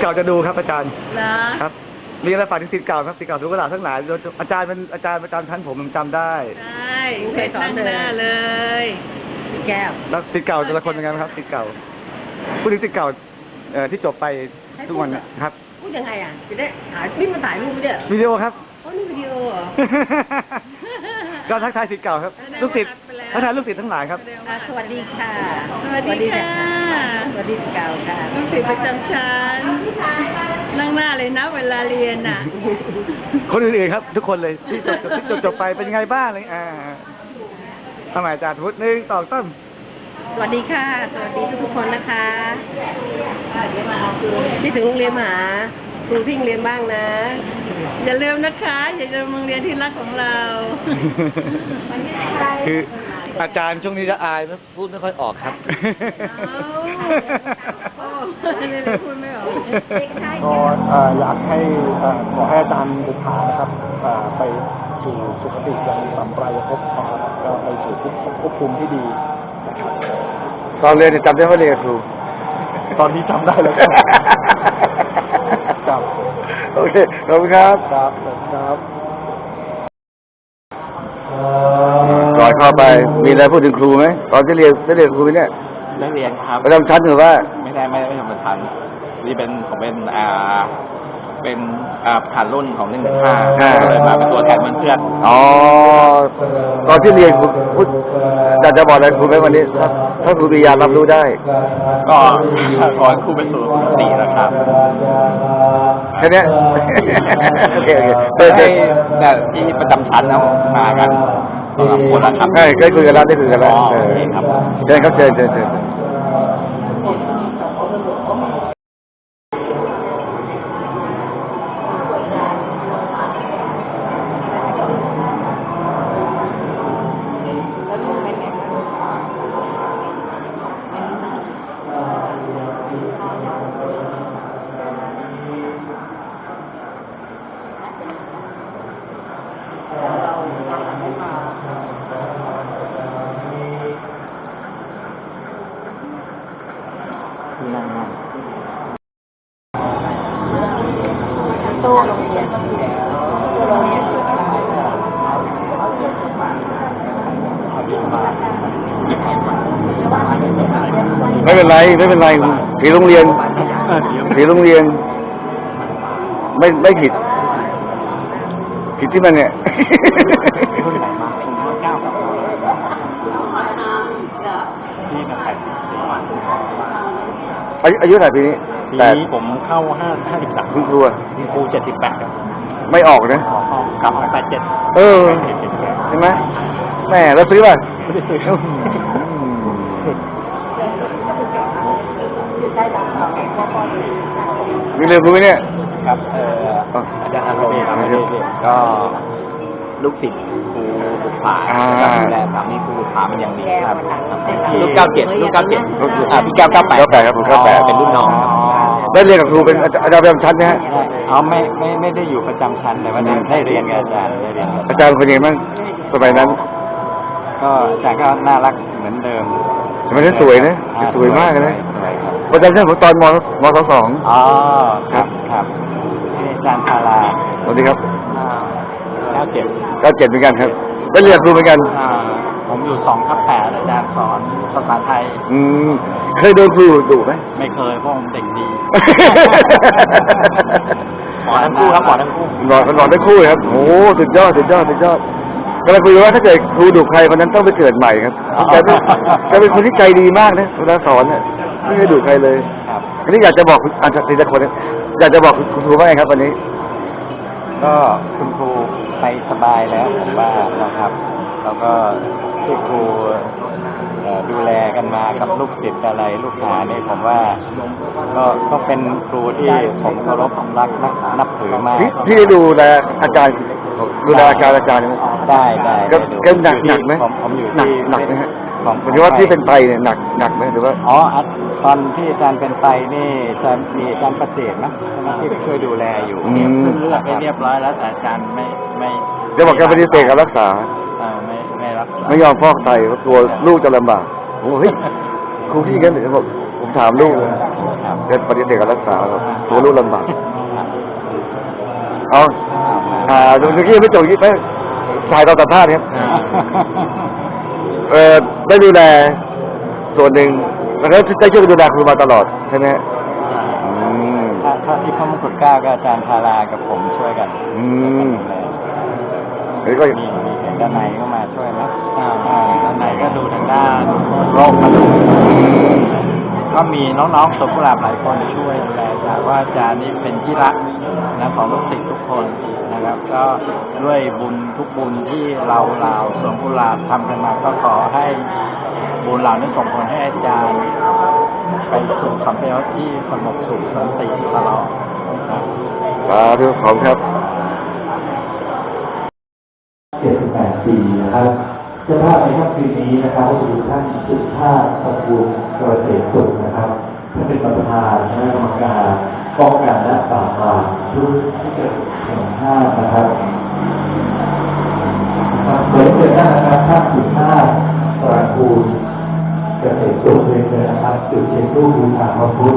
เก่าจะดูครับอาจารย์ นะครับ มีอะไรฝากถึงศิษย์เก่าครับศิษย์เก่าทุกหลาบทั้งหลายอาจารย์เป็นอาจารย์ประจำชั้นผมผมจำได้ใช่เคยสอนหน้าเลย แก้ว แล้วศิษย์เก่าแต่ละคนเป็นไงบ้างครับศิษย์เก่าพูดถึงศิษย์เก่า เอ่อที่จบไปทุกวันเนยครับพูดยังไงอะจะได้ถ่ายนี่มันถ่ายรูปเนี่ยวิดีโอครับ โอ้นี่วิดีโอเหรอ ก็ทักทายศิษย์เก่าครับ ลูกศิษย์ทักทายลูกศิษย์ทั้งหลายครับ อะสวัสดีค่ะ สวัสดีค่ะ สวัสดีเก่าค่ะลูกศิษย์ประจำชั้นนั่งหน้าเลยนะเวลาเรียนอะ คนอื่นๆครับ ทุกคนเลยที่จบที่จบจบไปเป็นไงบ้างอะไรอ่าทำไมอาจารย์พุทธหนึ่งต่อต้น สวัสดีค่ะ สวัสดีทุกๆคนนะคะที่ถึงโรงเรียนมหาครูที่โรงเรียนบ้างนะ อย่าลืมนะคะ อย่าลืมโรงเรียนที่รักของเรา คืออาจารย์ช่วงนี้จะอายไม่พูดไม่ค่อยออกครับโอ้ไม่ได้พูดไม่ออกก็เอ่ออยากให้เอ่อขอให้อาจารย์บุษานะครับเอ่อไปสู่สุคติยังสัมปรายภพนะครับก็ไปสู่ภพภพภูมิที่ดีนะครับ ตอนเรียนเนี่ยจำได้ว่าเรียนกับครู ตอนนี้จำได้แล้วครับ ครับโอเค ขอบคุณครับ ครับครับก่อนเข้าไปมีอะไรพูดถึงครูไหมตอนที่เรียนได้เรียนกับครูไหมเนี่ยได้เรียนครับ ประจำชั้นหรือว่า ไม่ได้ไม่ได้ไม่ทำประธานนี่เป็นผมเป็นอ่า เป็นอ่าผ่านรุ่นของหนึ่งหนึ่งห้าอ่าเลยมาเป็นตัวแทนเพื่อนอ๋อตอนที่เรียนครูพูดอยากจะบอกอะไรครูไหมวันนี้ถ้าถ้าครูปิยารับรู้ได้ๆก็ขอให้ครูไปสู่สุคตินะครับแค่เนี้ยโอเคโอเคเดินให้เดินแต่ที่ประจำชั้นเอามากันสำหรับคนละครับใช่ได้คุยกันแล้วได้คุยกันแล้วอ๋อเออโอเคครับเชิญครับเชิญเชิญเชิญ เป็นไรไม่เป็นไรผีโรงเรียนผีโรงเรียน ไม่ไม่ผิด ผิดที่มันเนี่ยอายุอายุเท่าไหร่ปีนี้ปีแปดนี้ผมเข้าห้าห้าสิบสามคุณครูอะครูเจ็ดสิบแปดครับไม่ออกนะ กลับมาแปดเจ็ดเออใช่ไหมแม่แล้วซื้อป่ะ ไม่ได้ซื้อ มีเรื่องรู้ไหมเนี่ย ครับเอ่ออาจารย์อารมณ์ครับก็ลูกศิษย์ครูบุษาอ่าก็ดูแลสามีครูบุษามันอย่างดีครับลูกเก้าเจ็ดลูกเก้าเจ็ดลูกอ่าพี่แก้วเก้าแปดเก้าแปดครับผมเก้าแปดเป็นรุ่นน้องครับได้เรียนกับครูเป็นอาจารย์ประจำชั้นไหมฮะอ๋อไม่ไม่ไม่ได้อยู่ประจำชั้นแต่ว่าได้ได้เรียนกับอาจารย์ได้เรียนกับอาจารย์เป็นยังไงบ้างสมัยนั้น ก็อาจารย์ก็น่ารักเหมือนเดิมสมัยนั้นสวยนะอ่สวยมากเลยนะสวยครับ ประจำชั้นผมตอนมมสองสองอ๋อครับครับนี่อาจารย์ธาราสวัสดีครับเก้าเจ็ดเก้าเจ็ดเหมือนกันครับได้เรียนกับครูเหมือนกันอ่าผมอยู่สองทับแปดอาจารย์สอนภาษาไทย อืมเคยโดนครูดุไหม ไม่เคยเพราะผมเด็กดี หมอทั้งคู่ครับหมอทั้งคู่หลอดหลอดได้คู่เลยครับ โอ้โหสุดยอดสุดยอดสุดยอดกำลังคุยว่าถ้าเกิดครูดุใครคนนั้นต้องไปเกิดใหม่ครับแกเป็นแกเป็นคนที่ใจดีมากนะเวลาสอนเนี่ย ไม่เคยดุใครเลยครับ อันนี้อยากจะบอกคุณอาจารย์ทีละคนนะอยากจะบอกคุณครูว่าไงครับวันนี้ ก็คุณครูไปสบายแล้วผมว่านะครับ แล้วก็ที่ครูเอ่อดูแลกันมากับลูกศิษย์อะไรลูกหาเนี่ยผมว่า ก็ก็เป็นครูที่ผมเคารพผมรักนับนับถือมากพี่พี่ได้ดูแลอาจารย์ดูแลอาจารย์อาจารย์ไหมได้ได้ก็ได้ดูก็หนักอยู่ที่หนักไหมผมผมอยู่หนักที่หนักไหมฮะอ ของหมายถึงว่าที่เป็นไตเนี่ยหนักหนักไหมหรือว่า อ๋ออะตอนที่อาจารย์เป็นไตนี่จะมีอาจารย์ประเสริฐนะใช่ไหมที่ไปช่วยดูแลอยู่อืมเนี่ยขึ้นเลือดไปเรียบร้อยแล้วแต่อาจารย์ไม่ไม่จะบอกแกปฏิเสธการรักษา เอ่อไม่ไม่รับไม่ยอมฟอกไตเพราะกลัวลูกจะลำบากผมบอกเฮ้ยครูพี่กันหรือบอกผมถามลูกเลยครับแกปฏิเสธการรักษาครับกลัวลูกลำบากครับเอาอ่าดูเมื่อกี้ยังไม่จบยี่ไปถ่ายตอนสัมภาษณ์ครับ เออ ได้ดูแลส่วนหนึ่งแล้วก็ได้ช่วยดูแลครูมาตลอดใช่ไหมฮะอืมถ้าถ้าที่พระมงกุฎเกล้าก็อาจารย์พารากับผมช่วยกันอืมช่วยกันดูแลแล้วก็มีมีเห็นด้านในก็มาช่วยไหมอ่าอ่าด้านในก็ดูทางด้านโรคกระดูกก็มีน้องๆตกกุหลาบหลายคนช่วยดูแลอาจารย์ว่าอาจารย์นี่เป็นที่รักนะของลูกศิษย์ทุกคน นะครับ ก็ด้วยบุญทุกบุญที่เราเราสวนกุหลาบทำกันมาก็ขอให้บุญเหล่านี้ส่งผลให้อาจารย์ไปสู่คำเดียที่สงบสุขสันติตลอดนะครับสาธุขอบคุณครับ78ปีนะครับจ้าภาพในค่ำคืนนี้นะครับก็คือท่านสุชาติสมบูรณ์เกษตรสุขนะครับท่านเป็นประธานคณะกรรมการป้องกันและปราบปรามทุกที่เกิด ห่งชาตินะครับครับเปิดเกิดหน้านะครับท่านสุชาติตระกูลเกษตรสุขเลยนนะครับจุดเทียนทูปบูชาพระพุทธ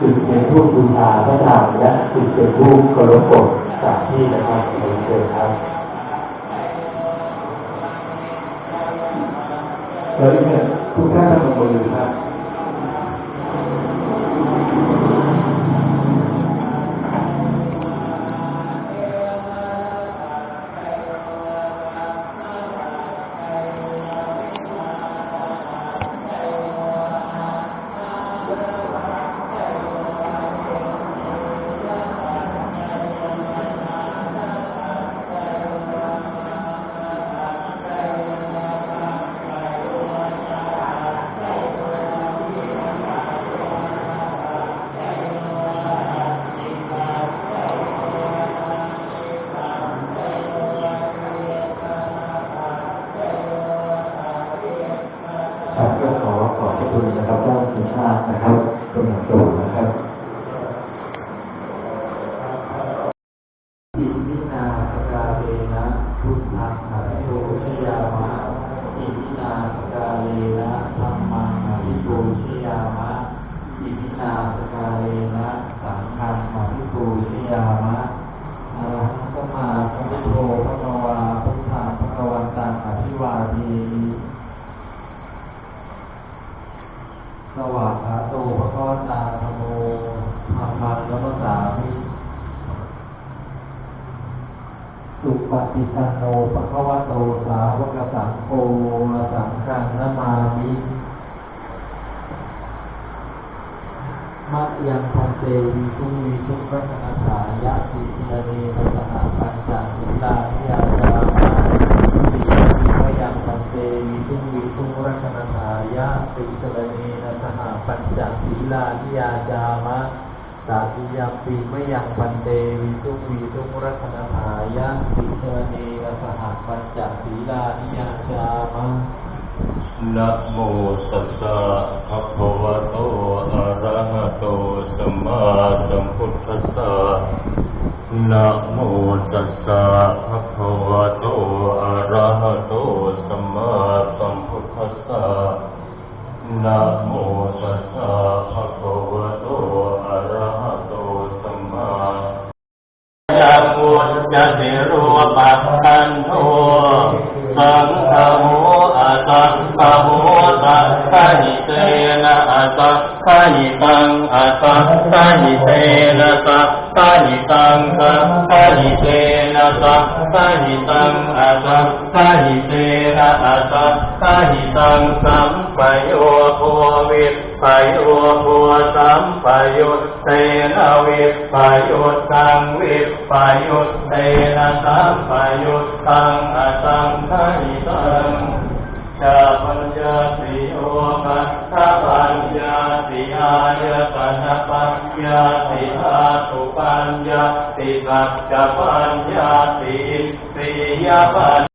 จุดเทียนทูปบูชาพระธรรมและจุดเทียนทูปเคารพกฎจากที่นะครับเปิดเกิดครับแล้วเนี่ยทุกท่านทำมือครับครับ พระคุณนะครับท่านสุชาตินะครับเป็นอย่างสูงนะครับ ปิปันโนภะคะวะโตสาวกสังโฆสังฆังนามามิมัจยังพันเตวิสุวิสุรัตนาสายะติเนเนรัตนาปัญจศีลาทิยาจามาติมัจยังพันเตวิสุวิสุรัตนาสายะติเนเนรัตนาปัญจศีลาทิยาจา ยังปีไม่ยังปันเตวิทุวีทุรัตนาสายะสิเนเนรัตนาปัญจศีลานิยาจามะนะโมตัสสะภะคะวะ ตัสสะหิเตนะอาสังฆหิตังอาสังฆหิเตนะสังฆหิตังสังฆหิเตนะสังฆหิตังอาสังฆหิเตนะอาสังฆหิตังสัมปโยโภวิปปโยโภสัมปโยเตนะวิปปโยตังวิปปโยเตนะสัมปโยตังอสังขหิตังชาปัญญา ปัสสะปัญญาติอายตนะปัญญาติธาตุปัญญาติปัจจปัญญาติสิยปัญ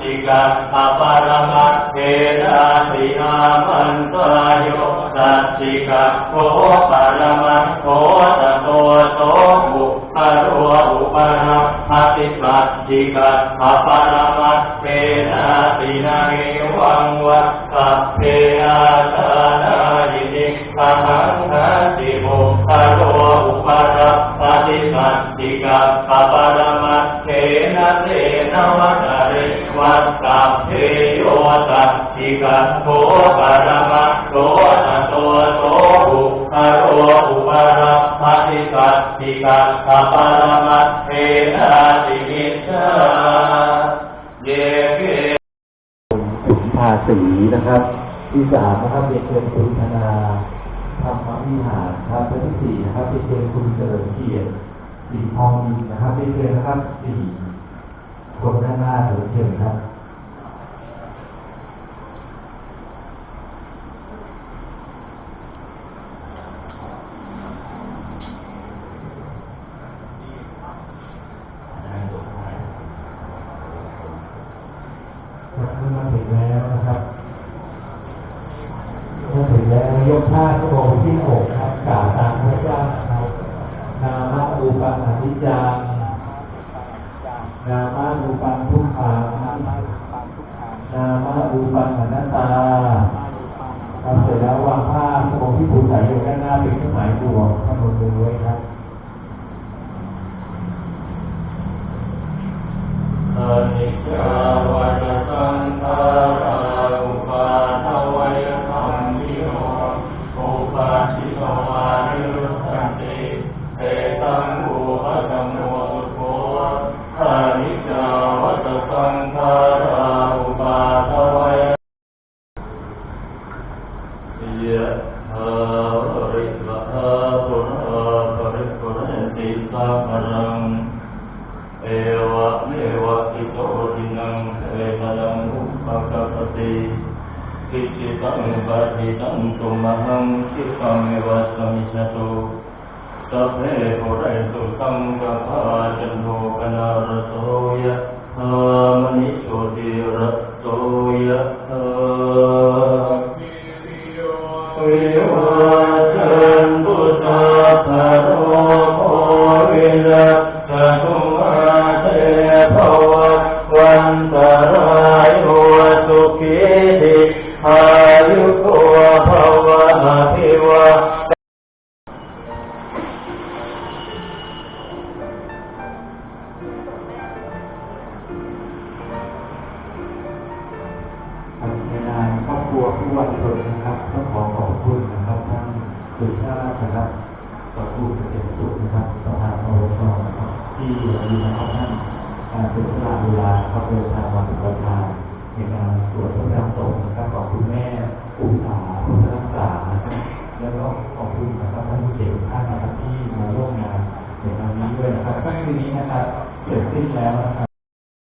จิกาอปารมัตเทนาสิอามันตายโยสัจจิกาโคปารมัตโคตโตโตบุคโลอุปรัตปฏิสัจจิกาอปารมัตเทนาสินาเอวังวะ สัพเพอาตานายินิขหังคติบุคโลอุปรัตปฏิสัจจิกาอปรมัตเทนะเทนะวัตริวัตสัพเพโยสัจจิกาโตปรมัตโตตโตโตบุคโลอุปรัตปฏิสัจจิกาอปรมัตเทนะติมิชาเยเก ภาษีนะครับ ที่สามนะครับเรียนเชิญคุณธนาธรรมวิหารครับและที่สี่นะครับเรียนเชิญคุณเฉลิมเกียรติสีทองอินนะครับเรียนเชิญนะครับสี่คนด้านหน้าเรียนเชิญครับมาถึงแล้วนะครับมาถึง แล้วยกท่าพระองค์ที่หกครับกล่าวตามพระเจ้านะครับนามาอูปังอนิจจังนามาอูปังทุกขังนามาอูปังอนัตตาทำเสร็จแล้ววางผ้าพระองค์ที่ผูกสายอยู่ด้านหน้าเป็นเครื่องหมายบวกพนมมือไว้ครับอนิจจาวัฏ สัพพรัง เอวะเมวะอิโตทินังเอตนังอุปกปปติกิจิตังปะทิตังตุมหังคิปังเอวะสมิจโตสัพเพปุเรนตุสังกปาจันโทปนารโสยะธามนิโชติระโสยะธา ครอบครัวผู้วันชนนะครับต้องขอขอบคุณนะครับท่านสุชาตินะครับประตูเกษตรสุขนะครับประธานอรชนะครับที่วันนี้นะครับท่านการเสียสละเวลาเข้าเดินทางมาถึงประธานในการสวดพระธรรมสงฆ์นะครับขอบคุณแม่อุตสาหพุทธรักษานะครับแล้วก็ขอบคุณนะครับท่านผู้เกี่ยวข้องนะครับที่มาร่วมงานในครั้งนี้ด้วยนะครับก็คืนนี้นะครับเสร็จสิ้นแล้วนะครับ